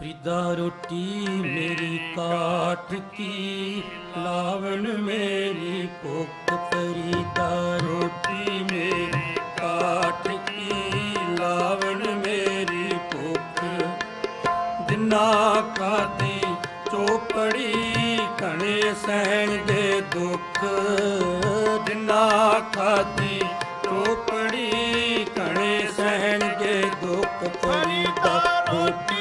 ਪ੍ਰੀਦਾ ਰੋਟੀ ਮੇਰੀ ਕਾਠ ਕੀ, ਲਾਵਣ ਮੇਰੀ ਭੁੱਖ ਪ੍ਰੀਦਾ ਰੋਟੀ ਮੇਰੀ ਕਾਠ ਕੀ, ਲਾਵਣ ਮੇਰੀ ਭੁੱਖ। ਦਿਨਾ ਕਾਦੀ ਚੋਪੜੀ ਘਣੇ ਸਹਿਣ ਦੇ ਦੁੱਖ। ਦਿਨਾ ਖਾਦੀ ਚੋਪੜੀ ਘਣੇ ਸਹਿਣ ਦੇ ਦੁੱਖ। ਫਰੀਦਾ ਰੋਟੀ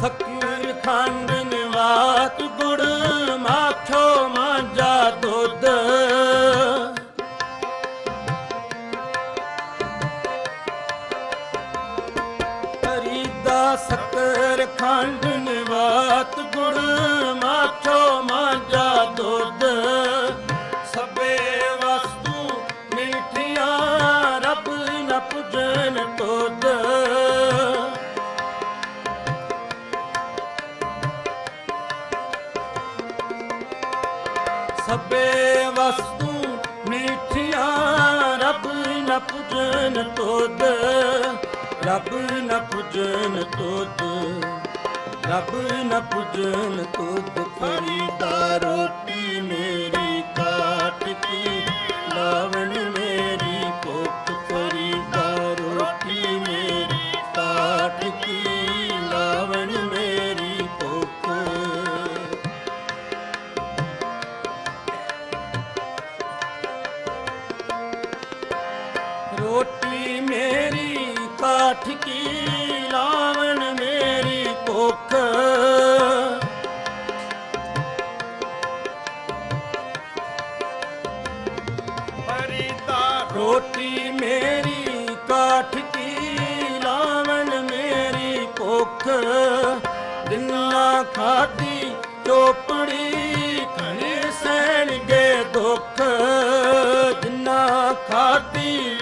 ਸੱਕਰ ਖੰਡ ਨਿਵਾਤ ਗੁੜ ਮਾਖੋ ਮਾਂਜਾ ਦੁੱਧ। ਹਰੀਦਾ ਸੱਕਰ ਖੰਡ ਨਿਵਾਤ ਗੁੜ ਮਾਖੋ ਮਾਂਜਾ ਦੁੱਧ। ਸਭੇ ਵਸਤੂ ਮਿਠੀਆਂ ਰੱਬ ਨਪਜਨ ਪੁਜਨ ਸਭੇ ਵਸਤੂ ਮਿਠੀਆਂ, ਰੱਬ ਨ ਪੁਜਨ ਤੁਧ, ਰੱਬ ਨ ਪੁਜਨ ਤੁਧ, ਰੱਬ ਨ ਪੁਜਨ ਤੁਧ ਫਰੀਦਾ ਰੋਟੀ ਮੇਰੀ। ਰੋਟੀ ਮੇਰੀ ਕਾਠ ਕੀ ਲਾਵਣ ਮੇਰੀ ਭੁੱਖ। ਫਰੀਦਾ ਰੋਟੀ ਮੇਰੀ ਕਾਠ ਕੀ ਲਾਵਣ ਮੇਰੀ ਭੁੱਖ। ਦਿਨਾ ਖਾਦੀ ਚੋਪੜੀ ਖਣੇ ਸਹਿਣਗੇ ਦੁੱਖ। ਦਿਨਾ ਖਾਦੀ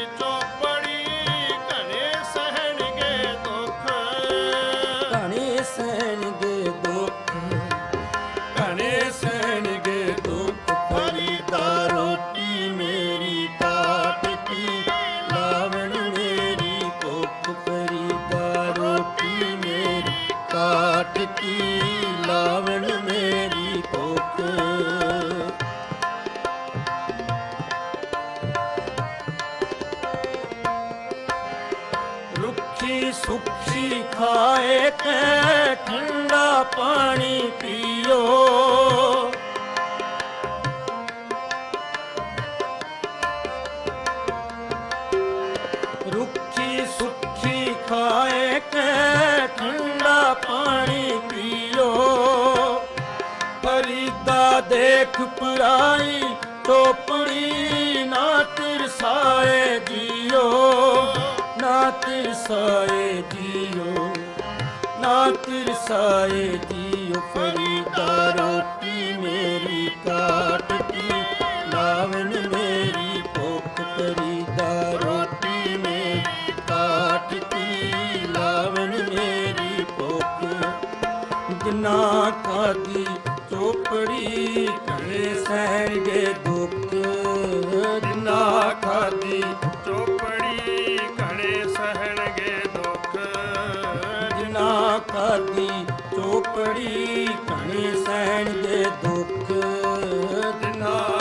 ਰੁੱਖੀ ਸੁੱਖੀ ਖਾਏ ਕੈ ਠੰਡਾ ਪਾਣੀ ਪੀਓ। ਰੁੱਖੀ ਸੁੱਖੀ ਖਾਏ ਕੈ ਠੰਡਾ ਪਾਣੀ ਪੀਓ। ਫਰੀਦਾ ਦੇਖ ਪਰਾਈ ਚੋਪੜੀ ਤਿਰਸਾਏ ਜੀਓ ਫਰੀਦਾ ਰੋਟੀ ਮੇਰੀ ਕਾਟ ਕੀ। ਮੇਰੀ ਭੁੱਖ ਫਰੀਦਾ ਰੋਟੀ ਮੇਰੀ ਕਾਟਤੀ ਕੀ। ਮੇਰੀ ਭੁੱਖ ਜਿਨਾ ਕਾਦੀ ਚੋਪੜੀ ਕਰੇ ਸਹਿਣਗੇ ਖਾਦੀ ਚੋਪੜੀ ਕਣੀ ਸਹਿਣ ਦੇ ਦੁੱਖ। ਦਿਨਾ